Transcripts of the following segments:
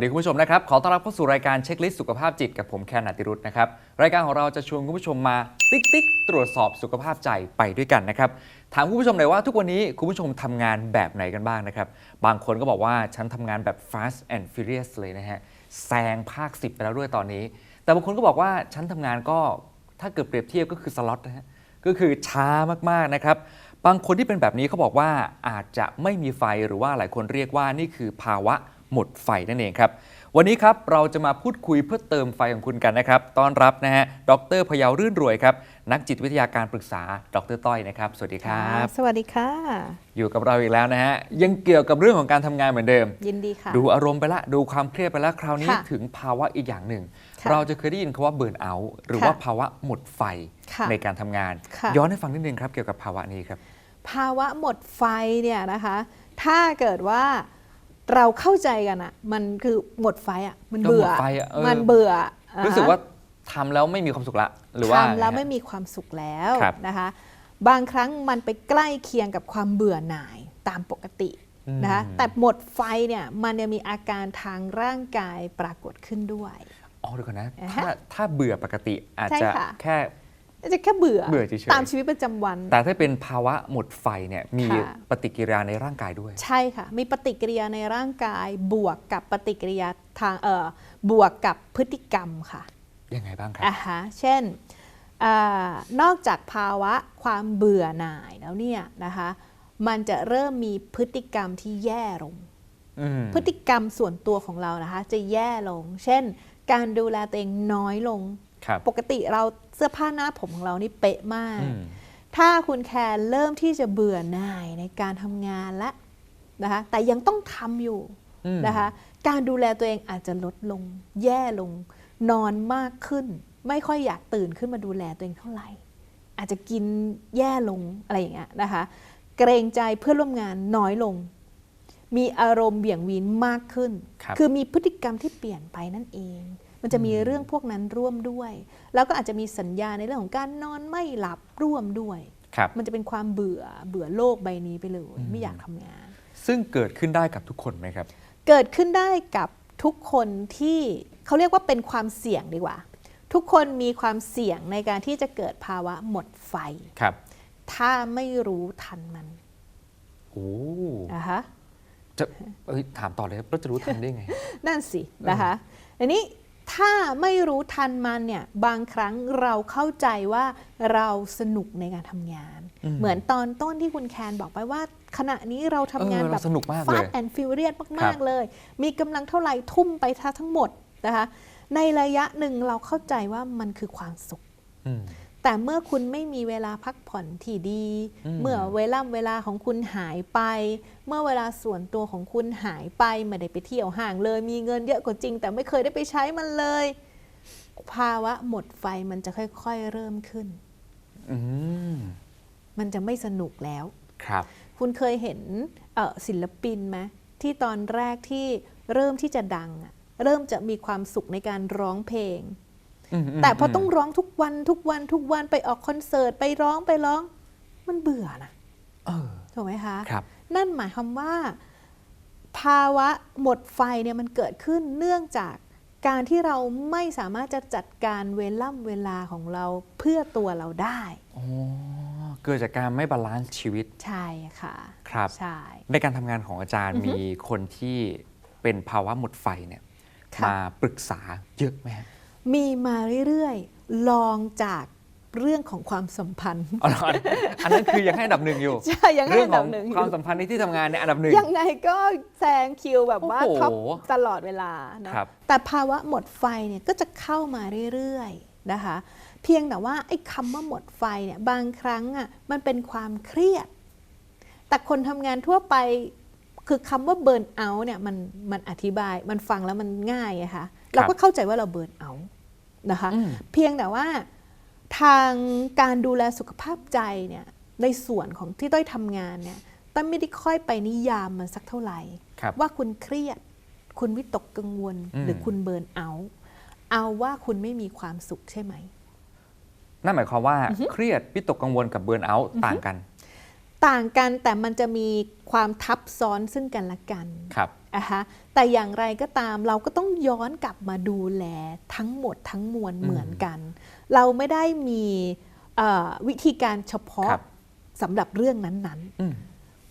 สวัสดีคุณผู้ชมนะครับ ขอต้อนรับเข้าสู่รายการเช็คลิสต์สุขภาพจิตกับผมแคนนัตติรุธนะครับ รายการของเราจะชวนคุณผู้ชมมาติ๊กติ๊กตรวจสอบสุขภาพใจไปด้วยกันนะครับ ถามคุณผู้ชมหน่อยว่าทุกวันนี้คุณผู้ชมทำงานแบบไหนกันบ้างนะครับ บางคนก็บอกว่าฉันทำงานแบบ fast and furious เลยนะฮะ แซงภาค 10 ไปแล้วด้วยตอนนี้ แต่บางคนก็บอกว่าฉันทำงานก็ถ้าเกิดเปรียบเทียบก็คือสล็อตนะฮะ ก็คือช้ามากๆนะครับบางคนที่เป็นแบบนี้เขาบอกว่าอาจจะไม่มีไฟหรือว่าหลายคนเรียกว่านี่คือภาวะ หมดไฟนั่นเองครับ วันนี้ครับเราจะมาพูดคุยเพื่อเติมไฟของคุณกันนะครับ ต้อนรับนะฮะ ดรพยาวรื่นรวยครับ นักจิตวิทยาการปรึกษา ดรต้อยนะครับ สวัสดีครับ สวัสดีค่ะ อยู่กับเราอีกแล้วนะฮะ ยังเกี่ยวกับเรื่องของการทำงานเหมือนเดิม ยินดีค่ะ ดูอารมณ์ไปละ ดูความเครียดไปแล้วคราวนี้ค่ะถึงภาวะอีกอย่างหนึ่งค่ะเราจะเคยได้ยินคำว่าเบิร์นเอาท์หรือค่ะว่าภาวะหมดไฟค่ะในการทำงานค่ะย้อนให้ฟังนิดนึงครับเกี่ยวกับภาวะนี้ครับ ภาวะหมดไฟเนี่ยนะคะ ถ้าเกิดว่า เราเข้าใจกันอะมันคือหมดไฟอะมันก็หมดเบื่อไฟอะเออ มันเบื่อรู้สึกอ่ฮะว่าทำแล้วไม่มีความสุขละ หรือว่า ทำแล้วไงฮะไม่มีความสุขแล้วครับ นะคะบางครั้งมันไปใกล้เคียงกับความเบื่อหน่ายตามปกตินะคะอืมแต่หมดไฟเนี่ยมันยังมีอาการทางร่างกายปรากฏขึ้นด้วย อ๋อเดี๋ยวก่อนนะ อ่าฮะถ้าถ้าเบื่อปกติอาจใช่จะค่ะ แค่ จะแค่เบื่อเบื่อเฉยๆ ตามชีวิตประจำวัน แต่ถ้าเป็นภาวะหมดไฟเนี่ยมีค่ะ ปฏิกิริยาในร่างกายด้วย ใช่ค่ะ มีปฏิกิริยาในร่างกาย บวกกับปฏิกิริยาทางเอ่อบวกกับพฤติกรรมค่ะ ยังไงบ้างครับ อ่าฮะเช่นอานอกจากภาวะความเบื่อหน่ายแล้วเนี่ยนะคะ มันจะเริ่มมีพฤติกรรมที่แย่ลง อืมพฤติกรรมส่วนตัวของเรานะคะ จะแย่ลง เช่น การดูแลตัวเองน้อยลงครับ ปกติเราเสื้อผ้าหน้าผมของเรานี่เป๊ะมากอืมถ้าคุณแคนเริ่มที่จะเบื่อหน่ายในการทำงานและนะคะแต่ยังต้องทำอยู่อืมนะคะการดูแลตัวเองอาจจะลดลง แย่ลง นอนมากขึ้น ไม่ค่อยอยากตื่นขึ้นมาดูแลตัวเองเท่าไหร่ อาจจะกินแย่ลงอะไรอย่างเงี้ยนะคะเกรงใจเพื่อนร่วมงานน้อยลง มีอารมณ์เบี่ยงวีนมากขึ้นครับอมีพฤติกรรมที่เปลี่ยนไปนั่นเอง มันจะมีเรื่องพวกนั้นร่วมด้วย แล้วก็อาจจะมีสัญญาณในเรื่องของการนอนไม่หลับร่วมด้วยครับมันจะเป็นความเบื่อเบื่อโลกใบนี้ไปเลยอืมไม่อยากทำงาน ซึ่งเกิดขึ้นได้กับทุกคนไหมครับ เกิดขึ้นได้กับทุกคนที่เขาเรียกว่าเป็นความเสี่ยงดีกว่า ทุกคนมีความเสี่ยงในการที่จะเกิดภาวะหมดไฟครับ ถ้าไม่รู้ทันมันโอ้นะคะจะเอ้ยถามต่อเลยครับเราจะรู้ทันได้ไง นั่นสินะคะอันนี้ ถ้าไม่รู้ทันมันเนี่ยบางครั้งเราเข้าใจว่าเราสนุกในการทำงานอืมเหมือนตอนต้นที่คุณแคนบอกไปว่า ขณะนี้เราทำงานเออแบเราบสนุกมากเลยฟาสแอนด์ฟิวเรียสครัมากบๆเลย มีกำลังเท่าไหร่ทุ่มไปทั้งหมดนะคะในระยะหนึ่งเราเข้าใจว่ามันคือความสุขอืม แต่เมื่อคุณไม่มีเวลาพักผ่อนที่ดีอืมเมื่อเวลาเวลาของคุณหายไป เมื่อเวลาส่วนตัวของคุณหายไปไม่ได้ไปเที่ยวห่างเลย มีเงินเยอะกว่าจริง แต่ไม่เคยได้ไปใช้มันเลย ภาวะหมดไฟมันจะค่อยๆเริ่มขึ้นอืมมันจะไม่สนุกแล้วครับ คุณเคยเห็นเอ่อศิลปินไหมที่ตอนแรกที่เริ่มที่จะดังอะเริ่มจะมีความสุขในการร้องเพลงอืมม แต่พอต้องร้องทุกวันทุกวันทุกวันไปออกคอนเสิร์ตไปร้องไปร้อง มันเบื่อนะเออถูกไหมคะครับนั่นหมายความว่า ภาวะหมดไฟเนี่ยมันเกิดขึ้นเนื่องจากการที่เราไม่สามารถจะจัดการเวล่ำเวลาของเราเพื่อตัวเราได้อ๋อเกิดจากการไม่บาลานซ์ชีวิต ใช่ค่ะ ครับใช่ในการทำงานของอาจารย์อือฮึมีคนที่เป็นภาวะหมดไฟเนี่ยค่ะมาปรึกษาเยอะไหมฮะ มีมาเรื่อยๆ ลองจากเรื่องของความสัมพันธ์ อ๋อเหรออันนั้นคือยังให้อันดับหนึ่งอยู่ ใช่ ยังให้เรื่องอันขดัองบหนึ่งอความยู่สัมพันธ์ในที่ทำงานเนี่ยอันดับหนึ่ง ยังไงก็แซงคิวแบบว่าโอ้โห ท็อปตลอดเวลานะ ครับ แต่ภาวะหมดไฟเนี่ยก็จะเข้ามาเรื่อยๆนะคะ เพียงแต่ว่าไอ้คำว่าหมดไฟเนี่ยบางครั้งอะมันเป็นความเครียด แต่คนทำงานทั่วไปคือคำว่าเบิร์นเอาท์เนี่ยมันมันอธิบายมันฟังแล้วมันง่ายอะค่ะ เราก็เข้าใจว่าเราเบิร์นเอาท์นะคะอืมเพียงแต่ว่าทางการดูแลสุขภาพใจเนี่ยในส่วนของที่ต้อยทำงานเนี่ยต้อยไม่ได้ค่อยไปนิยามมันสักเท่าไหร่ครับว่าคุณเครียด คุณวิตกกังวลอืมหรือคุณเบิร์นเอาท์เอาว่าคุณไม่มีความสุขใช่ไหม นั่นหมายความว่าเครียดวิตกกังวลกับเบิร์นเอาท์ต่างกัน ต่างกันแต่มันจะมีความทับซ้อนซึ่งกันและกันครับ นะคะแต่อย่างไรก็ตามเราก็ต้องย้อนกลับมาดูแลทั้งหมดทั้งมวลอืมเหมือนกัน เราไม่ได้มีเอ่อวิธีการเฉพาะครับสำหรับเรื่องนั้นอืม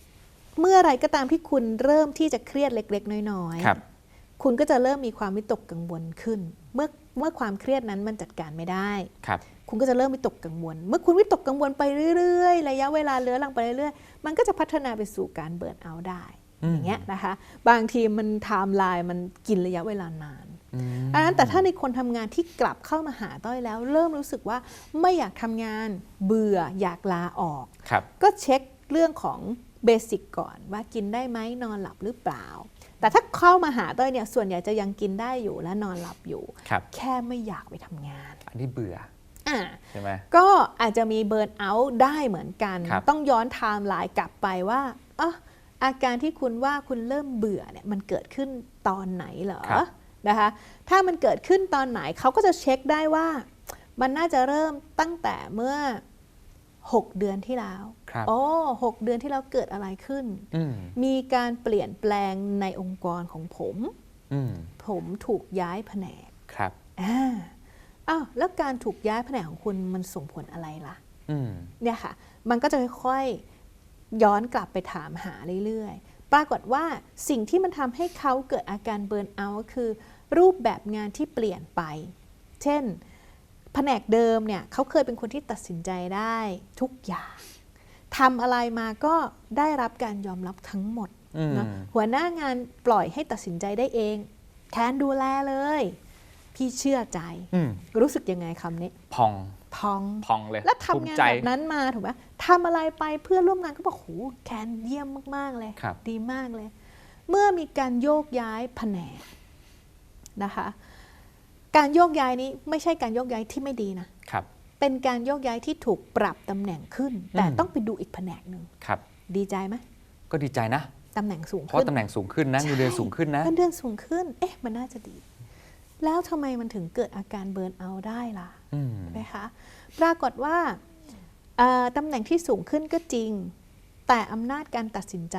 ๆเมื่อไรก็ตามที่คุณเริ่มที่จะเครียดเล็ก ๆ น้อยครับๆคุณก็จะเริ่มมีความวิตกกังวลขึ้น เมื่อเมื่อความเครียดนั้นมันจัดการไม่ได้ครับคุณก็จะเริ่มวิตกกังวล เมื่อคุณวิตกกังวลไปเรื่อยๆ ระยะเวลาเลื้อรังไปเรื่อยๆ มันก็จะพัฒนาไปสู่การเบิร์นเอาท์ได้ อืมอย่างเงี้ยนะคะ บางทีมันไทม์ไลน์มันกินระยะเวลานานอืมอันนั้นแต่ถ้าในคนทำงานที่กลับเข้ามาหาต้อยแล้ว เริ่มรู้สึกว่าไม่อยากทำงานเบื่ออยากลาออกครับก็เช็คเรื่องของเบสิกก่อนว่ากินได้ไหมนอนหลับหรือเปล่า แต่ถ้าเข้ามาหาต้อยเนี่ยส่วนใหญ่จะยังกินได้อยู่และนอนหลับอยู่ครับแค่ไม่อยากไปทำงาน อันนี้เบื่ออ่าใช่ไหมก็อาจจะมีเบิร์นเอาท์ได้เหมือนกันครับต้องย้อนไทม์ไลน์กลับไปว่าอ๋อ อาการที่คุณว่าคุณเริ่มเบื่อเนี่ยมันเกิดขึ้นตอนไหนเหรอครับนะคะ ถ้ามันเกิดขึ้นตอนไหนเขาก็จะเช็คได้ว่า มันน่าจะเริ่มตั้งแต่เมื่อ 6 เดือนที่แล้วครับโอ้หกเดือนที่แล้วเกิดอะไรขึ้นอืมมีการเปลี่ยนแปลงในองค์กรของผมอืมผมถูกย้ายแผนกครับอ่าอ้าวแล้วการถูกย้ายแผนกของคุณมันส่งผลอะไรล่ะอืมเนี่ยค่ะ มันก็จะค่อยๆ ย้อนกลับไปถามหาเรื่อยๆ ปรากฏว่าสิ่งที่มันทำให้เขาเกิดอาการเบิร์นเอาท์ก็คือ รูปแบบงานที่เปลี่ยนไป เช่น แผนกเดิมเนี่ยเขาเคยเป็นคนที่ตัดสินใจได้ทุกอย่างทำอะไรมาก็ได้รับการยอมรับทั้งหมดอืมนะหัวหน้างานปล่อยให้ตัดสินใจได้เอง แทนดูแลเลย พี่เชื่อใจอืมรู้สึกยังไงคำนี้ พอง พอง พองเลย แล้วภูทำมิงานใจแบบนั้นมาถูกไหมทำอะไรไปเพื่อนร่วมงานก็บอกโหแคนเยี่ยมมาก ๆ เลยครับดีมากเลย เมื่อมีการโยกย้ายแผนกนะคะ การโยกย้ายนี้ไม่ใช่การโยกย้ายที่ไม่ดีนะ ครับ เป็นการโยกย้ายที่ถูกปรับตำแหน่งขึ้น แต่อืมต้องไปดูอีกแผนกหนึ่งครับ ดีใจไหม ก็ดีใจนะตำแหน่งสูงเพราะขึ้นตำแหน่งสูงขึ้นนะใช่เงินเดือนสูงขึ้นนะเงินเดือนสูงขึ้น เอ๊ะ มันน่าจะดี แล้วทำไมมันถึงเกิดอาการเบิร์นเอาท์ได้ล่ะอืมนะคะปรากฏว่าเอ่อตำแหน่งที่สูงขึ้นก็จริง แต่อำนาจการตัดสินใจ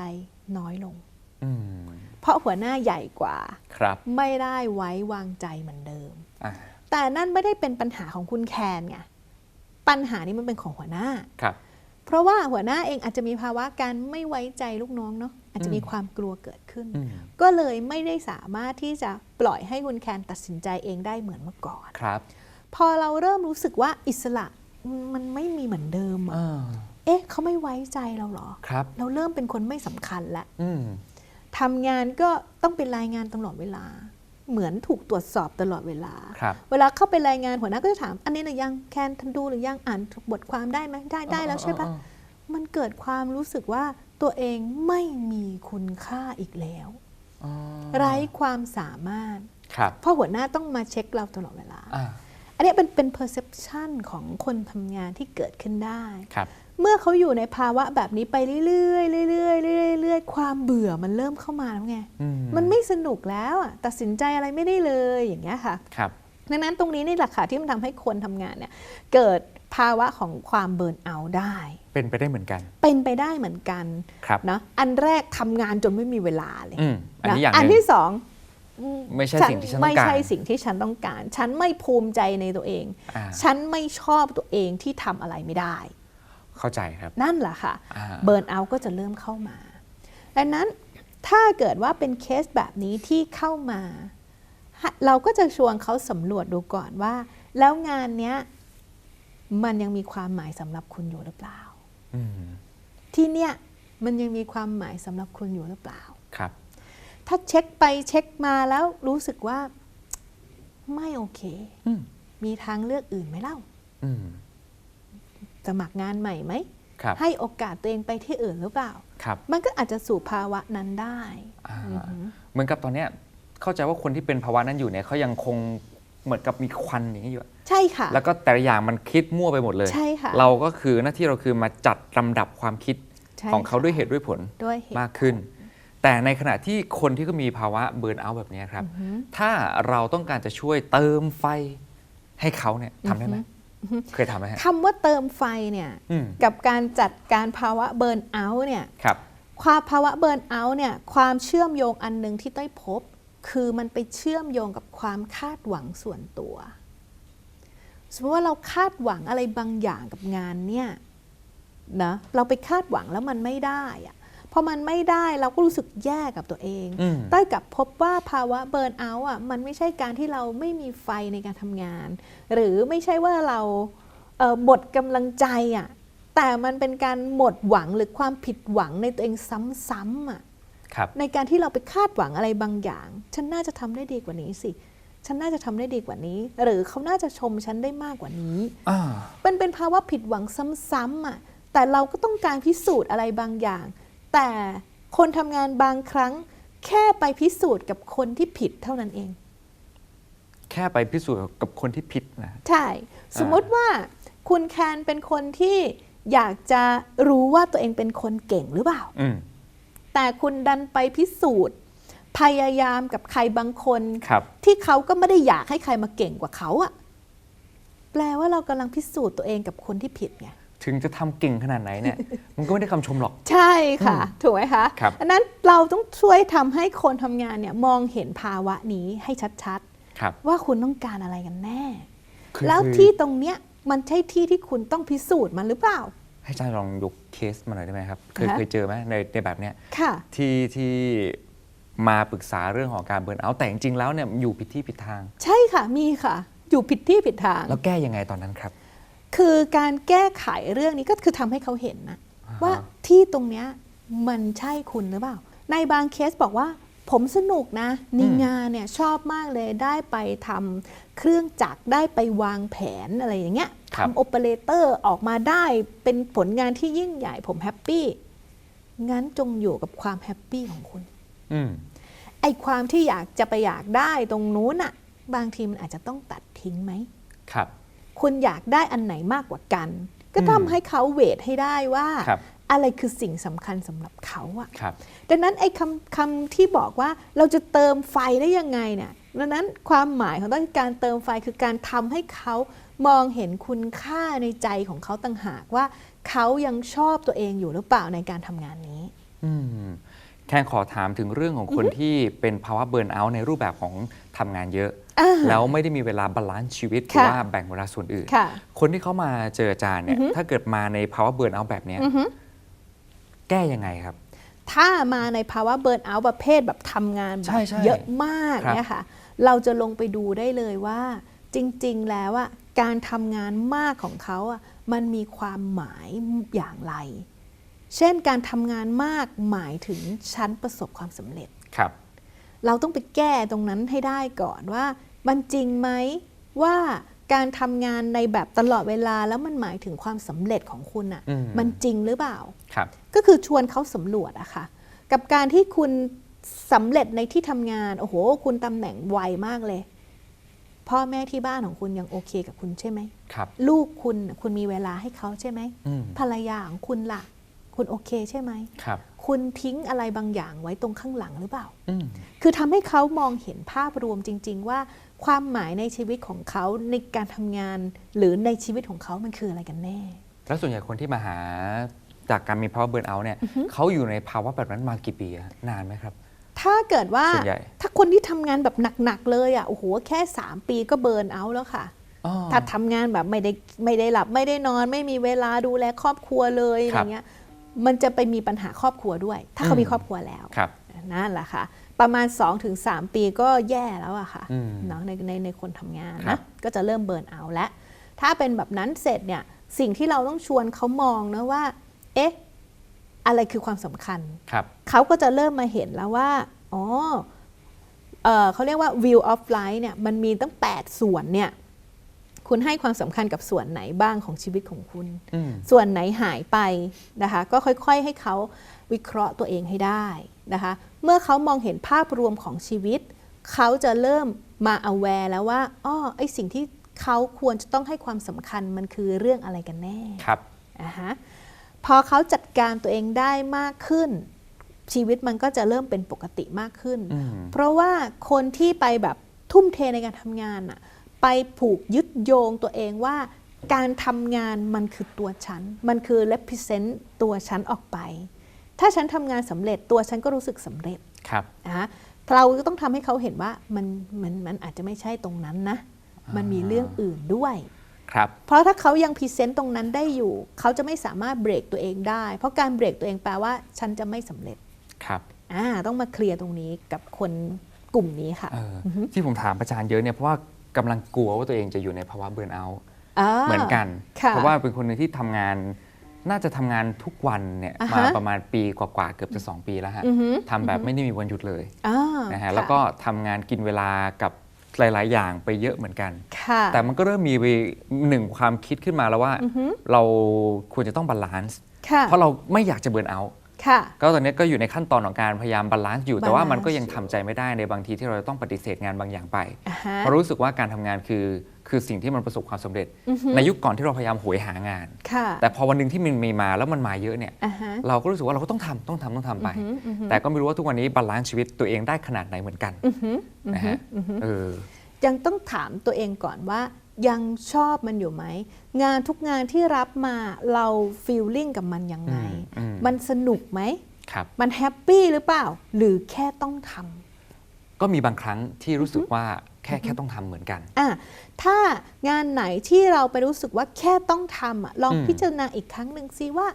น้อยลงอืมเพราะหัวหน้าใหญ่กว่าครับไม่ได้ไว้วางใจเหมือนเดิมอ่าแต่นั่นไม่ได้เป็นปัญหาของคุณแคนไงปัญหานี้มันเป็นของหัวหน้าครับ เพราะว่าหัวหน้าเองอาจจะมีภาวะการไม่ไว้ใจลูกน้องเนาะ อาจจะมีอืมความกลัวเกิดขึ้นอืมก็เลยไม่ได้สามารถที่จะปล่อยให้คุณแคนตัดสินใจเองได้เหมือนเมื่อก่อนครับ พอเราเริ่มรู้สึกว่าอิสระมันไม่มีเหมือนเดิมอะอ่าเอ๊ะเขาไม่ไว้ใจเราเหรอครับ เราเริ่มเป็นคนไม่สำคัญแล้วอืมทำงานก็ต้องเป็นรายงานตลอดเวลา เหมือนถูกตรวจสอบตลอดเวลาครับเวลาเข้าไปรายงานหัวหน้าก็จะถาม อันนี้หรือยังแคนทันดูหรือยังอ่านบทความได้ไหมได้ได้แล้วใช่ปะอ๋อมันเกิดความรู้สึกว่า ตัวเองไม่มีคุณค่าอีกแล้วอ๋อไร้ความสามารถครับเพราะหัวหน้าต้องมาเช็คเราตลอดเวลาอ่าอันนี้เป็นเป็น perception ของคนทำงานที่เกิดขึ้นได้ครับเมื่อเขาอยู่ในภาวะแบบนี้ไปเรื่อยๆเรื่อยๆเรื่อยๆเรื่อยๆความเบื่อมันเริ่มเข้ามาแล้วไงอืมันไม่สนุกแล้วอะตัดสินใจอะไรไม่ได้เลยอย่างเงี้ยค่ะครับดังนั้นตรงนี้นี่แหละค่ะที่มันทำให้คนทำงานเนี่ยเกิด ภาวะของความเบิร์นเอาท์ได้ เป็นไปได้เหมือนกัน เป็นไปได้เหมือนกันครับเนาะอันแรกทำงานจนไม่มีเวลาเลยอืมอันนี้นะอย่างหอันนึ่งที่สองอืไม่ใช่สิ่งที่ฉันต้องไม่การใช่สิ่งที่ฉันต้องการ ฉันไม่ภูมิใจในตัวเองอ่าฉันไม่ชอบตัวเองที่ทำอะไรไม่ได้ เข้าใจครับ นั่นแหละค่ะอ่าเบิร์นเอาท์ก็จะเริ่มเข้ามา ดังนั้นถ้าเกิดว่าเป็นเคสแบบนี้ที่เข้ามา เราก็จะชวนเขาสำรวจดูก่อนว่า แล้วงานเนี้ย มันยังมีความหมายสำหรับคุณอยู่หรือเปล่าอืมที่เนี้ยมันยังมีความหมายสำหรับคุณอยู่หรือเปล่าครับ ถ้าเช็คไปเช็คมาแล้วรู้สึกว่า ไม่โอเคอืมมีทางเลือกอื่นไหมเล่าอืมสมัครงานใหม่ไหมครับให้โอกาสตัวเองไปที่อื่นหรือเปล่าครับมันก็อาจจะสู่ภาวะนั้นได้อ่าอือหือเหมือนกับตอนเนี้ยเข้าใจว่าคนที่เป็นภาวะนั้นอยู่เนี่ยเขายังคงเหมือนกับมีควันอย่างนี้อยู่อะ ใช่ค่ะ แล้วก็แต่ละอย่างมันคิดมั่วไปหมดเลย ใช่ค่ะ เราก็คือหน้าที่เราคือมาจัดลำดับความคิดใช่ของเขาค่ะด้วยเหตุด้วยผลด้วยเหตุมากขึ้น แต่ในขณะที่คนที่ก็มีภาวะเบิร์นเอาท์แบบนี้ครับถ้าเราต้องการจะช่วยเติมไฟให้เขาเนี่ยทำได้ไหมเคยทำไหมฮะคำว่าเติมไฟเนี่ย อืมกับการจัดการภาวะเบิร์นเอาท์เนี่ย ครับ ความภาวะเบิร์นเอาท์เนี่ย ความเชื่อมโยงอันหนึ่งที่ต้อยพบ คือมันไปเชื่อมโยงกับความคาดหวังส่วนตัว สมมติว่าเราคาดหวังอะไรบางอย่างกับงานเนี่ยนะเราไปคาดหวังแล้วมันไม่ได้อะพอมันไม่ได้เราก็รู้สึกแย่กับตัวเองอืมต้อยกลับพบว่าภาวะเบิร์นเอาท์อะมันไม่ใช่การที่เราไม่มีไฟในการทำงาน หรือไม่ใช่ว่าเราเอ่อหมดกำลังใจอะแต่มันเป็นการหมดหวังหรือความผิดหวังในตัวเองซ้ำๆอะครับในการที่เราไปคาดหวังอะไรบางอย่าง ฉันน่าจะทำได้ดีกว่านี้สิ ฉันน่าจะทำได้ดีกว่านี้ หรือเขาน่าจะชมฉันได้มากกว่านี้อ่ามันเป็นภาวะผิดหวังซ้ำๆอะแต่เราก็ต้องการพิสูจน์อะไรบางอย่าง แต่คนทำงานบางครั้ง แค่ไปพิสูจน์กับคนที่ผิดเท่านั้นเอง แค่ไปพิสูจน์กับคนที่ผิดนะใช่ สมมติว่าคุณแคนเป็นคนที่อยากจะรู้ว่าตัวเองเป็นคนเก่งหรือเปล่าอืมแต่คุณดันไปพิสูจน์ พยายามกับใครบางคนครับที่เขาก็ไม่ได้อยากให้ใครมาเก่งกว่าเขาอะแปลว่าเรากำลังพิสูจน์ตัวเองกับคนที่ผิดไงถึงจะทำเก่งขนาดไหนเนี่ย มันก็ไม่ได้คำชมหรอก ใช่ค่ะ ถูกไหมคะครับอันนั้นเราต้องช่วยทำให้คนทำงานเนี่ยมองเห็นภาวะนี้ให้ชัดครับๆว่าคุณต้องการอะไรกันแน่คือแล้วคือที่ตรงเนี้ยมันใช่ที่ที่คุณต้องพิสูจน์มันหรือเปล่า ให้อาจารย์ลองยกเคสมาหน่อยได้ไหมครับ เคยฮะเคยเจอไหมในในแบบเนี้ยค่ะที่ที่ มาปรึกษาเรื่องของการเบิร์นเอาท์แต่จริงๆแล้วเนี่ยอยู่ผิดที่ผิดทาง ใช่ค่ะมีค่ะ อยู่ผิดที่ผิดทาง แล้วแก้ยังไงตอนนั้นครับ คือการแก้ไขเรื่องนี้ก็คือทำให้เขาเห็นนะอ่าฮะว่าที่ตรงเนี้ยมันใช่คุณหรือเปล่า ในบางเคสบอกว่าผมสนุกนะในงานเนี่ยชอบมากเลยได้ไปทำเครื่องจักรได้ไปวางแผนอะไรอย่างเงี้ยครับทำโอเปอเรเตอร์ออกมาได้เป็นผลงานที่ยิ่งใหญ่ผมแฮปปี้ งั้นจงอยู่กับความแฮปปี้ของคุณอืม ไอความที่อยากจะไปอยากได้ตรงนู้นอะบางทีมันอาจจะต้องตัดทิ้งไหมครับ คุณอยากได้อันไหนมากกว่ากัน ก็อืมทำให้เขาเวทให้ได้ว่าครับอะไรคือสิ่งสำคัญสำหรับเขาอะครับดังนั้นไอ้คำคำที่บอกว่าเราจะเติมไฟได้ยังไงเนี่ยดังนั้นความหมายของต้องการเติมไฟคือการทำให้เขามองเห็นคุณค่าในใจของเขาต่างหากว่า เขายังชอบตัวเองอยู่หรือเปล่าในการทำงานนี้ อืม แค่ขอถามถึงเรื่องของคนที่เป็นภาวะเบิร์นเอาท์ในรูปแบบของทำงานเยอะอ่าแล้วไม่ได้มีเวลาบาลานซ์ชีวิตหรือค่ะว่าแบ่งเวลาส่วนอื่น ค่ะ คนที่เขามาเจออาจารย์เนี่ยถ้าเกิดมาในภาวะเบิร์นเอาท์แบบเนี้ยอือฮึ แก้ยังไงครับ ถ้ามาในภาวะเบิร์นเอาท์ประเภทแบบทำงานแบใช่บใช่เยอะมากครับ เนี่ยค่ะ เราจะลงไปดูได้เลยว่า จริงๆแล้วอะการทำงานมากของเขาอะมันมีความหมายอย่างไร เช่นการทำงานมากหมายถึงชั้นประสบความสำเร็จ ครับ เราต้องไปแก้ตรงนั้นให้ได้ก่อนว่า มันจริงไหมว่าการทำงานในแบบตลอดเวลาแล้วมันหมายถึงความสำเร็จของคุณอะอืม มันจริงหรือเปล่า ครับ ก็คือชวนเขาสำรวจอะค่ะ กับการที่คุณสำเร็จในที่ทำงาน โอ้โห คุณตำแหน่งไวมากเลย พ่อแม่ที่บ้านของคุณยังโอเคกับคุณใช่ไหม ครับ ลูกคุณคุณมีเวลาให้เขาใช่ไหม อืม ภรรยาของคุณล่ะ คุณโอเคใช่ไหมครับ คุณทิ้งอะไรบางอย่างไว้ตรงข้างหลังหรือเปล่าอืมคือทำให้เขามองเห็นภาพรวมจริง ๆ ว่าความหมายในชีวิตของเขาในการทำงานหรือในชีวิตของเขามันคืออะไรกันแน่ แล้วส่วนใหญ่คนที่มาหาจากการมีภาวะเบิร์นเอาท์เนี่ยเขาอยู่ในภาวะแบบนั้นมากี่ปีอะนานไหมครับ ถ้าเกิดว่าส่วนใหญ่ถ้าคนที่ทำงานแบบหนักๆเลยอะโอ้โหแค่ 3 ปีก็เบิร์นเอาท์แล้วค่ะอ๋อถ้าทำงานแบบไม่ได้ไม่ได้หลับไม่ได้นอน ไม่มีเวลาดูแลครอบครัวเลยคอะรัไรบเงี้ย มันจะไปมีปัญหาครอบครัวด้วย ถ้าเขาอืมมีครอบครัวแล้วครับนั่นแหละค่ะ ประมาณ 2-3 ปีก็แย่แล้วอะค่ะอืมเนาะในในในคนทำงานครันะบก็จะเริ่มเบิร์นเอาท์แล้วถ้าเป็นแบบนั้นเสร็จเนี่ยสิ่งที่เราต้องชวนเขามองนะว่า เอ๊ะ อะไรคือความสำคัญครับเขาก็จะเริ่มมาเห็นแล้วว่า อ๋อเอ่อเขาเรียกว่า view of life เนี่ยมันมีตั้ง 8 ส่วนเนี่ย คุณให้ความสำคัญกับส่วนไหนบ้างของชีวิตของคุณอืมส่วนไหนหายไปนะคะ ก็ค่อยๆให้เขาวิเคราะห์ตัวเองให้ได้นะคะ เมื่อเขามองเห็นภาพรวมของชีวิต เขาจะเริ่มมา aware แล้วว่าอ้อไอสิ่งที่เขาควรจะต้องให้ความสำคัญมันคือเรื่องอะไรกันแน่ครับอ่าฮะพอเขาจัดการตัวเองได้มากขึ้น ชีวิตมันก็จะเริ่มเป็นปกติมากขึ้นอืมเพราะว่าคนที่ไปแบบทุ่มเทในการทำงานอะ ไปผูกยึดโยงตัวเองว่า การทำงานมันคือตัวฉัน มันคือ represent ตัวฉันออกไป ถ้าฉันทำงานสำเร็จตัวฉันก็รู้สึกสำเร็จครับนะเราก็ต้องทำให้เขาเห็นว่ามันมันมันอาจจะไม่ใช่ตรงนั้นนะ มันมีเรื่องอื่นด้วยครับเพราะถ้าเขายังพรีเซนต์ตรงนั้นได้อยู่ เขาจะไม่สามารถเบรกตัวเองได้ เพราะการเบรกตัวเองแปลว่าฉันจะไม่สำเร็จครับอ่าต้องมาเคลียร์ตรงนี้กับคนกลุ่มนี้ค่ะเอออที่ผมถามอาจารย์เยอะเนี่ยเพราะว่า กำลังกลัวว่าตัวเองจะอยู่ในภาวะเบิร์นเอาท์าเหมือนกันค่ะเพราะว่าเป็นคนหนึ่งที่ทำงานน่าจะทำงานทุกวันเนี่ยอ่าฮะมาประมาณปีกว่าๆเกือบจะ 2 ปีแล้วฮะอือฮึทำแบบไม่ได้มีวันหยุดเลยอ่านะฮะค่แล้วก็ทำงานกินเวลากับหลาย ๆ อย่างไปเยอะเหมือนกันค่ะแต่มันก็เริ่มมีหนึ่งความคิดขึ้นมาแล้วว่าอือฮึเราควรจะต้องบาลานซ์ค่ะเพราะเราไม่อยากจะเบิร์นเอาท์ค่ะ ก็ตอนนี้ก็อยู่ในขั้นตอนของการพยายามบาลานซ์อยู่ แต่ว่ามันก็ยัง balance ทำใจไม่ได้ในบางทีที่เราจะต้องปฏิเสธงานบางอย่างไปอ่าฮะเพราะรู้สึกว่าการทำงานคือคือสิ่งที่มันประสบความสำเร็จ ในยุคก่อนที่เราพยายามโหยหางานค่ะแต่พอวันหนึ่งที่มันมีมาแล้วมันมาเยอะเนี่ยอ่าฮะเราก็รู้สึกว่าเราก็ต้องทำต้องทำต้องทำไปอือฮึอือฮึแต่ก็ไม่รู้ว่าทุกวันนี้บาลานซ์ชีวิตตัวเองได้ขนาดไหนเหมือนกันอือฮึอือนะฮึฮะอือฮึเออยังต้องถามตัวเองก่อนว่ายังชอบมันอยู่ไหม งานทุกงานที่รับมาเราฟีลลิ่งกับมันยังไงอื มอืมมันสนุกไหมครับมันแฮปปี้หรือเปล่า หรือแค่ต้องทำ ก็มีบางครั้งที่รู้สึกว่าแค่แค่ต้องทำเหมือนกัน อะถ้างานไหนที่เราไปรู้สึกว่าแค่ต้องทำอะลองอืมพิจารณาอีกครั้งหนึ่งซิว่า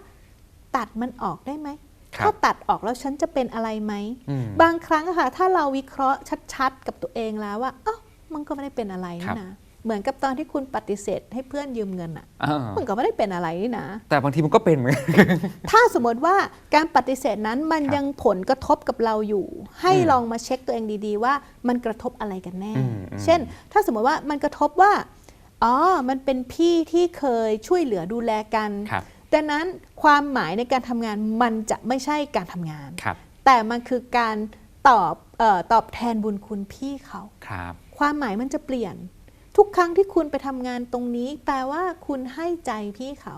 ตัดมันออกได้ไหม ครับ ถ้าตัดออกแล้วฉันจะเป็นอะไรไหม อืม บางครั้งอะค่ะ ถ้าเราวิเคราะห์ชัดๆ กับตัวเองแล้วว่าเอ้ามันก็ไม่ได้เป็นอะไรครันี่บนะ เหมือนกับตอนที่คุณปฏิเสธให้เพื่อนยืมเงินอะอ่ามันก็ไม่ได้เป็นอะไรนี่นะ แต่บางทีมันก็เป็นเหมือนกันถ้าสมมติว่าการปฏิเสธนั้นมันครับยังผลกระทบกับเราอยู่ ให้อืมลองมาเช็คตัวเองดีๆ ว่ามันกระทบอะไรกันแน่อืมอืมเช่น ถ้าสมมติว่ามันกระทบว่าอ๋อมันเป็นพี่ที่เคยช่วยเหลือดูแลกันครับดังนั้นความหมายในการทำงานมันจะไม่ใช่การทำงานครับแต่มันคือการตอบเออตอบแทนบุญคุณพี่เขาครับความหมายมันจะเปลี่ยน ทุกครั้งที่คุณไปทำงานตรงนี้ แปลว่าคุณให้ใจพี่เขา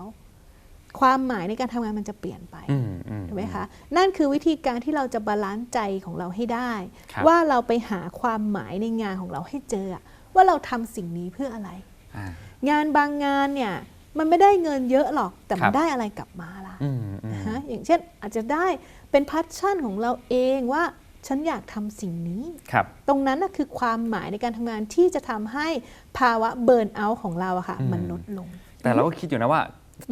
ความหมายในการทำงานมันจะเปลี่ยนไปอืมอืมถูกไหมคะนั่นคือวิธีการที่เราจะบาลานซ์ใจของเราให้ได้ครับว่าเราไปหาความหมายในงานของเราให้เจออะว่าเราทำสิ่งนี้เพื่ออะไรอ่างานบางงานเนี่ยมันไม่ได้เงินเยอะหรอกแต่คมัรันบได้อะไรกลับมาล่ะอืมอืมฮะอย่างเช่นอาจจะได้เป็นพัชชั่นของเราเองว่า ฉันอยากทำสิ่งนี้ครับตรงนั้นนะคือความหมายในการทำงานที่จะทำให้ภาวะเบิร์นเอาท์ของเราอะค่ะอืมมันลดลง แต่เราก็คิดอยู่นะว่า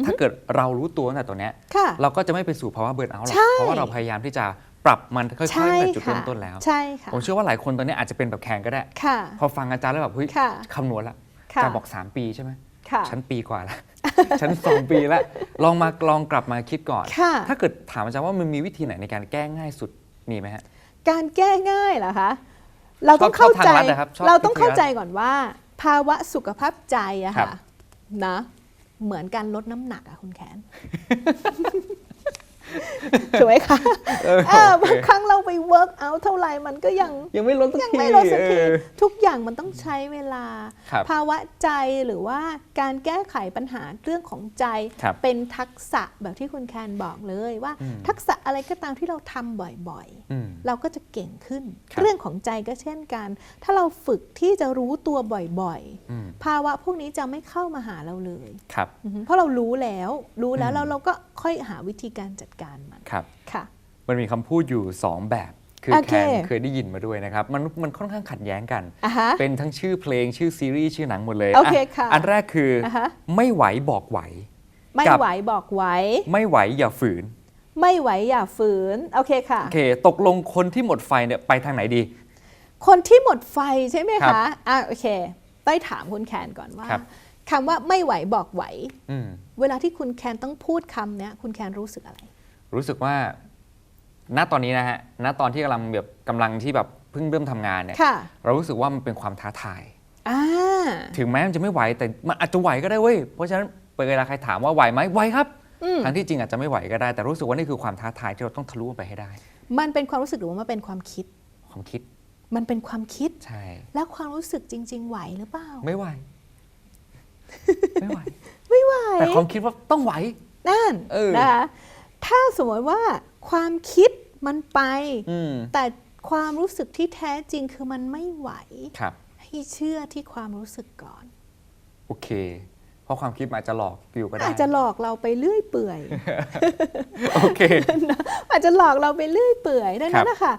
ถ้าเกิดเรารู้ตัวตั้งแต่ตัวเนี้ยค่ะเราก็จะไม่ไปสู่ภาวะเบิร์นเอาท์หรอกใช่เพราะว่าเราพยายามที่จะปรับมันค่อยๆใช่ตั้งแต่จุดค่ะเริ่มต้นแล้วใช่ค่ะผมเชื่อว่าหลายคนตอนนี้อาจจะเป็นแบบแคนก็ได้ค่ะพอฟังอาจารย์แล้วแบบเฮ้ยค่ะคำนวณละค่ะอาจารย์บอก 3 ปีใช่ไหมค่ะฉันปีกว่าแล้วฉัน2ปีแล้ว ลองมาลองกลับมาคิดก่อนค่ะถ้าเกิดถามอาจารย์ว่ามันมีวิธีไหนในการแก้ง่ายสุดมีไหมฮะ การแก้ง่ายเหรอคะเราต้องเข้าใจชอบทางลัดนะครับชอบเราต้องวิธีเข้าลัดใจก่อนว่า ภาวะสุขภาพใจอะครัค่ะบนะเหมือนการลดน้ำหนักอะคุณแขน ถูกไหมคะเออเออโอเคบางครั้งเราไปเวิร์กเอาเท่าไหร่มันก็ยังยังไม่ลดสักยังทีไม่ลดสักทีเออทุกอย่างมันต้องใช้เวลาครับภาวะใจหรือว่าการแก้ไขปัญหาเรื่องของใจครับเป็นทักษะแบบที่คุณแคนบอกเลยว่าอืมทักษะอะไรก็ตามที่เราทำบ่อยอืมๆเราก็จะเก่งขึ้นครับเรื่องของใจก็เช่นกัน ถ้าเราฝึกที่จะรู้ตัวบ่อยอืมๆภาวะพวกนี้จะไม่เข้ามาหาเราเลยครับอือฮึเพราะเรารู้แล้ว รู้แล้วอืมแล้วเราก็ ค่อยหาวิธีการจัดการมันครับค่ะ มันมีคำพูดอยู่ 2 แบบคือโอแคเคนเคยได้ยินมาด้วยนะครับ มันมันค่อนข้างขัดแย้งกันอะฮะเป็นทั้งชื่อเพลงชื่อซีรีส์ชื่อหนังหมดเลยโอเคอ่ค่ะอันแรกคือออะฮะไม่ไหวบอกไหว ไม่กับไหวบอกไหว ไม่ไหวอย่าฝืน ไม่ไหวอย่าฝืน โอเคค่ะ โอเค ตกลงคนที่หมดไฟเนี่ยไปทางไหนดี คนที่หมดไฟใช่ไหมครัคะบอะโอเคต้อยถามคุณแคนก่อนว่า ครับคำว่าไม่ไหวบอกไหวอืมเวลาที่คุณแคนต้องพูดคำเนี้ยคุณแคนรู้สึกอะไร รู้สึกว่า ณตอนนี้นะฮะ ณตอนที่กำลังแบบกำลังที่แบบเพิ่งเริ่มทำงานเนี่ยค่ะเรารู้สึกว่ามันเป็นความท้าทายอ่าถึงแม้มันจะไม่ไหวแต่มันอาจจะไหวก็ได้เว้ย เพราะฉะนั้นเวลาใครถามว่าไหวไหมไหวครับอืมทั้งที่จริงอาจจะไม่ไหวก็ได้ แต่รู้สึกว่านี่คือความท้าทายที่เราต้องทะลุมันไปให้ได้ มันเป็นความรู้สึกหรือว่ามันเป็นความคิด ความคิด มันเป็นความคิด ใช่ แล้วความรู้สึกจริง ๆ ไหวหรือเปล่า ไม่ไหว ไม่ไหว ไม่ไหว แต่ความคิดว่าต้องไหว นั่นเออนะคะถ้าสมมติว่าความคิดมันไปอืมแต่ความรู้สึกที่แท้จริงคือมันไม่ไหวครับให้เชื่อที่ความรู้สึกก่อน โอเค เพราะความคิดมันอาจจะหลอกอยู่ก็ได้อาจจะหลอกเราไปเรื่อยเปื่อยโอเคอาจจะหลอกเราไปเรื่อยเปื่อยดังนั้นครับนะคะ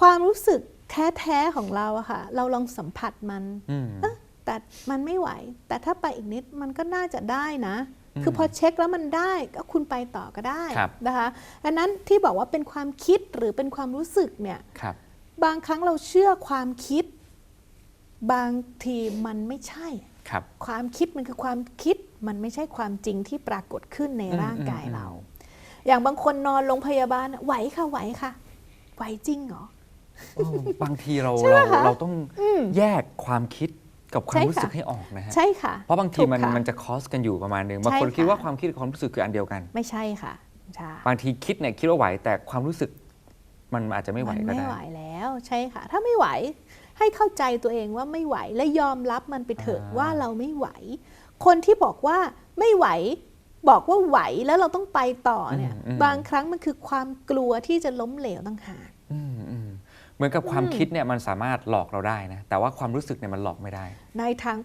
ความรู้สึกแท้ๆของเราอะค่ะ เราลองสัมผัสมันอืมเอ๊ะ แต่มันไม่ไหว แต่ถ้าไปอีกนิดมันก็น่าจะได้นะอืมคือพอเช็คแล้วมันได้ก็คุณไปต่อก็ได้ครับนะคะดังนั้นที่บอกว่าเป็นความคิดหรือเป็นความรู้สึกเนี่ยครับบางครั้งเราเชื่อความคิด บางทีมันไม่ใช่ครับความคิดมันคือความคิดมันไม่ใช่ความจริงที่ปรากฏขึ้นในอืมร่างกายอืมเรา อย่างบางคนนอนโรงพยาบาลน่ะไหวค่ะไหวค่ะ ไหวจริงเหรอโอ้บางทีเราใช่ไหมเราคะเราต้องอืมแยกความคิด กับความใช่รู้สึกค่ะให้ออกนะฮะใช่ค่ะ เพราะบางทีถูกมันค่ะมันจะคอสกันอยู่ประมาณหนึงบางใช่คนคิดค่ะว่าความคิดกับความรู้สึกคืออันเดียวกัน ไม่ใช่ค่ะใช่บางทีคิดเนี่ยคิดว่าไหวแต่ความรู้สึกมันอาจจะไม่ไหวมันก็ไม่ได้ไหวแล้วใช่ค่ะ ถ้าไม่ไหวให้เข้าใจตัวเองว่าไม่ไหวและยอมรับมันไปเถอะอ่าว่าเราไม่ไหว คนที่บอกว่าไม่ไหวบอกว่าไหวแล้วเราต้องไปต่อเนี่ย บางครั้งมันคือความกลัวที่จะล้มเหลวต่างหากอืมอืม เหมือนกับความอืมคิดเนี่ยมันสามารถหลอกเราได้นะ แต่ว่าความรู้สึกเนี่ยมันหลอกไม่ได้ ในทาง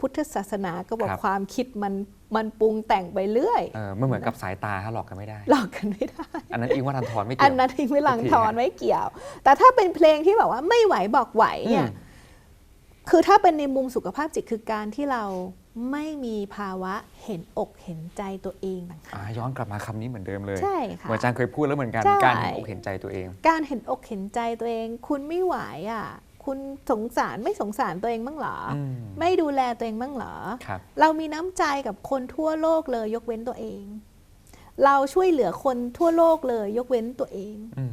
พุทธศาสนาก็บอกครับ ความคิดมันมันปรุงแต่งไปเรื่อย เออมันเหมือนกับสายตาฮะหลอกกันไม่ได้ หลอกกันไม่ได้ อันนั้นอิงว่าทันทรไม่เกี่อัยนวนั้นทิ้งไว้หลังโอเคทอนไม่เกี่ยว แต่ถ้าเป็นเพลงที่แบบว่าไม่ไหวบอกไหวเนี่ย อืม คือถ้าเป็นในมุมสุขภาพจิตคือการที่เรา ไม่มีภาวะเห็นอกเห็นใจตัวเองต่างหากอ่าย้อนกลับมาคำนี้เหมือนเดิมเลยใช่ค่ะ เหมือนอาจารย์เคยพูดแล้วเหมือนกันใช่ การเห็นอกเห็นใจตัวเอง การเห็นอกเห็นใจตัวเอง คุณไม่ไหวอะ คุณสงสารไม่สงสารตัวเองบ้างเหรอออืมไม่ดูแลตัวเองบ้างเหรอ ครับ เรามีน้ำใจกับคนทั่วโลกเลยยกเว้นตัวเอง เราช่วยเหลือคนทั่วโลกเลยยกเว้นตัวเอง อืม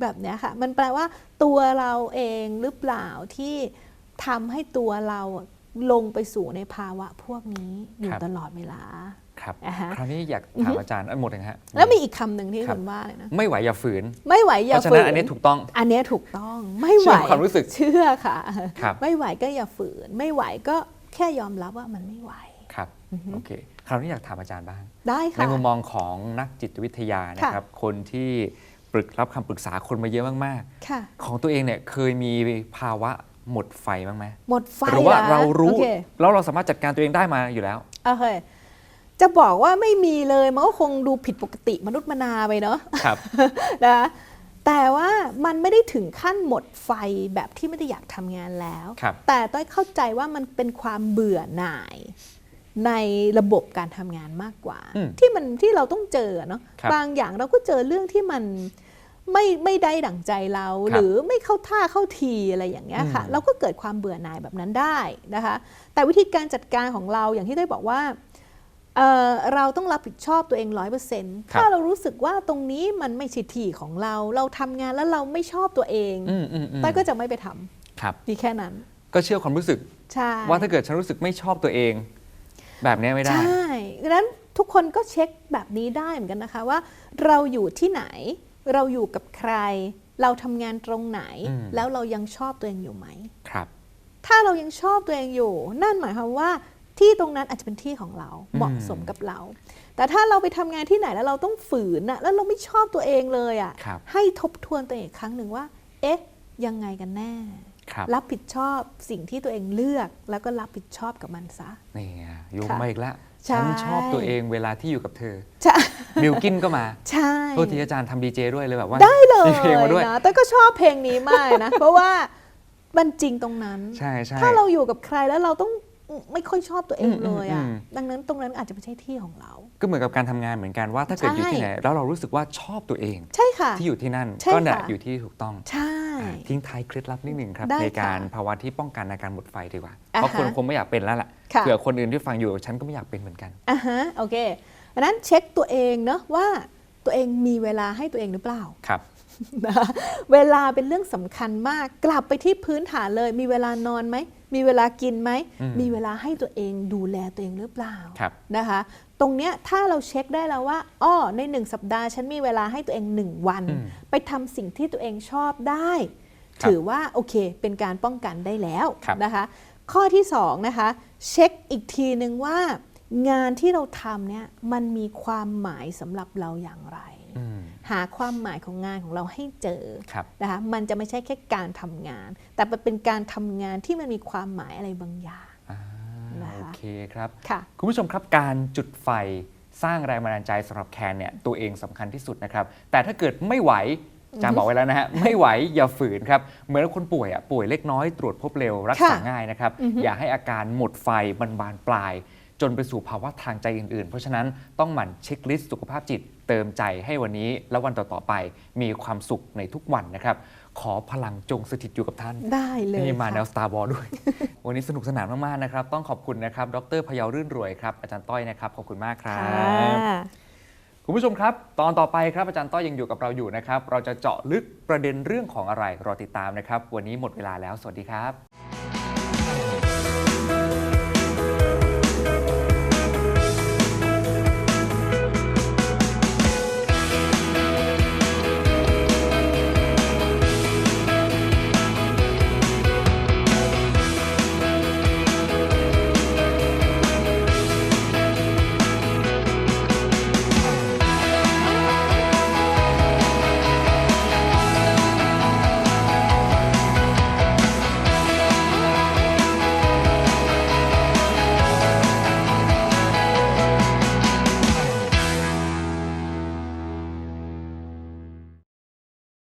แบบเนี้ยค่ะ มันแปลว่าตัวเราเองหรือเปล่าที่ทำให้ตัวเราอะ ลงไปสู่ในภาวะพวกนี้อยู่ครับ ตลอดเวลา ครับอ่าฮะ คราวนี้อยากถามอาจารย์เอ้ยหมดเลยฮะ แล้วมีอีกคำหนึ่งที่ครับ คุณว่าเลยนะ ไม่ไหวอย่าฝืน ไม่ไหวอเพย่าราะฉะฝืนั้นนอันนี้ถูกต้อง อันเนี้ยถูกต้องไม่ไหวเชื่อความรู้สึกเชื่อค่ะ ครับ ไม่ไหวก็อย่าฝืน ไม่ไหวก็แค่ยอมรับว่ามันไม่ไหว ครับโอเคคราวนี้อยากถามอาจารย์บ้าง ได้ในค่ะ มุมมองของนักจิตวิทยานะครับ คนที่ปรึกรับคำปรึกษาคนมาเยอะมากค่ะ ๆ ของตัวเองเนี่ยเคยมีภาวะ หมดไฟบ้างไหมหมดไฟหรือว่าหอเรารู้ โอเคแล้วเราสามารถจัดการตัวเองได้มาอยู่แล้ว โอเคจะบอกว่าไม่มีเลยมันก็คงดูผิดปกติมนุษย์มนาไปเนาะ ครับ นะแต่ว่ามันไม่ได้ถึงขั้นหมดไฟแบบที่ไม่ได้อยากทำงานแล้ว ครับ แต่ต้อยเข้าใจว่ามันเป็นความเบื่อหน่าย ในระบบการทำงานมากกว่า อืมที่มันที่เราต้องเจอเนาะครับ บางอย่างเราก็เจอเรื่องที่มัน ไม่ไม่ได้ดั่งใจเราครับหรือไม่เข้าท่าเข้าทีอะไรอย่างเงี้ยค่ะอืมเราก็เกิดความเบื่อหน่ายแบบนั้นได้นะคะ แต่วิธีการจัดการของเราอย่างที่ได้บอกว่าเอ่อเราต้องรับผิดชอบตัวเองร้อยเปอร์เซ็นต์ถ้าเรารู้สึกว่าตรงนี้มันไม่ใช่ที่ของเรา เราทำงานแล้วเราไม่ชอบตัวเองอืมอืมอืมต้อยก็จะไม่ไปทำครับมีแค่นั้น ก็เชื่อความรู้สึกใช่ว่าถ้าเกิดฉันรู้สึกไม่ชอบตัวเอง แบบเนี้ยไม่ได้ใช่ดังนั้นทุกคนก็เช็คแบบนี้ได้เหมือนกันนะคะว่า เราอยู่ที่ไหน เราอยู่กับใคร เราทำงานตรงไหน อืม แล้วเรายังชอบตัวเองอยู่ไหม ครับ ถ้าเรายังชอบตัวเองอยู่ นั่นหมายความว่าที่ตรงนั้นอาจจะเป็นที่ของเราอืม เหมาะสมกับเรา แต่ถ้าเราไปทำงานที่ไหนแล้วเราต้องฝืนอะแล้วเราไม่ชอบตัวเองเลยอะครับให้ทบทวนตัวเองอีกครั้งหนึ่งว่า เอ๊ะ ยังไงกันแน่ ครับรับผิดชอบสิ่งที่ตัวเองเลือกแล้วก็รับผิดชอบกับมันซะ นี่ไงโยงค่ะ มาอีกแล้ว ใช่ ฉันชอบตัวเองเวลาที่อยู่กับเธอใช่บิลกินก็มาใช่ โทษทีอาจารย์ทำดีเจด้วยเลยแบบว่าได้เลยมีเพลงมาด้วย นะแต่ก็ชอบเพลงนี้มากนะ เพราะว่ามันจริงตรงนั้น ใช่ใช่ ถ้าเราอยู่กับใครแล้วเราต้อง ไม่ค่อยชอบตัวเองเลยอะอืมอืมดังนั้นตรงนั้นอาจจะไม่ใช่ที่ของเรา ก็เหมือนกับการทำงานเหมือนกันว่าถ้าเกิดใช่อยู่ที่ไหนแล้วเรารู้สึกว่าชอบตัวเอง ใช่ค่ะ ที่อยู่ที่นั่นใช่ก็น่ะค่ะอยู่ที่ถูกต้อง ใช่ ทิ้งท้ายเคล็ดลับนิดหนึ่งครับได้ในการค่ะภาวะที่ป้องกันอาการหมดไฟดีกว่าอ่าเพราะคนฮะคงไม่อยากเป็นแล้วล่ะค่ะ เผื่อคนอื่นที่ฟังอยู่ฉันก็ไม่อยากเป็นเหมือนกัน อะฮะ โอเคดังนั้นเช็คตัวเองเนาะว่าตัวเองมีเวลาให้ตัวเองหรือเปล่า ครับ นะคะเวลาเป็นเรื่องสำคัญมาก กลับไปที่พื้นฐานเลย มีเวลานอนไหม มีเวลากินไหมอืมมีเวลาให้ตัวเองดูแลตัวเองหรือเปล่าครับนะคะ ตรงเนี้ยถ้าเราเช็คได้แล้วว่าอ้อในหนึ่งสัปดาห์ฉันมีเวลาให้ตัวเองหนึ่งวันอืมไปทำสิ่งที่ตัวเองชอบได้ครับถือว่าโอเค เป็นการป้องกันได้แล้วครับนะคะ ข้อที่สองนะคะเช็คอีกทีหนึ่งว่างานที่เราทำเนี่ยมันมีความหมายสำหรับเราอย่างไรอืม หาความหมายของงานของเราให้เจอครับนะคะมันจะไม่ใช่แค่การทำงาน แต่มันเป็นการทำงานที่มันมีความหมายอะไรบางอย่างอ่านะคะโอเคครับค่ะคุณผู้ชมครับการจุดไฟสร้างแรงบันดาลใจสำหรับแคนเนี่ยตัวเองสำคัญที่สุดนะครับ แต่ถ้าเกิดไม่ไหวอาจารย์บอกไว้แล้วนะฮะไม่ไหวอย่าฝืนครับ เหมือนคนป่วยอะป่วยเล็กน้อยตรวจพบเร็วรักษาค่ะง่ายนะครับอือฮึอย่าให้อาการหมดไฟมันบานปลาย จนไปสู่ภาวะทางใจอื่นๆ เพราะฉะนั้นต้องหมั่นเช็คลิสต์สุขภาพจิตเติมใจให้วันนี้และวันต่อๆไปมีความสุขในทุกวันนะครับ ขอพลังจงสถิตอยู่กับท่าน ได้เลยนี่มาค่ะแนว Star Wars ด้วย วันนี้สนุกสนานมากๆนะครับ ต้องขอบคุณนะครับ ดรพยาวรื่นรวยครับ อาจารย์ต้อยนะครับ ขอบคุณมากครัค่ะบคุณผู้ชมครับ ตอนต่อไปครับอาจารย์ต้อยยังอยู่กับเราอยู่นะครับ เราจะเจาะลึกประเด็นเรื่องของอะไรรอติดตามนะครับ วันนี้หมดเวลาแล้ว สวัสดีครับ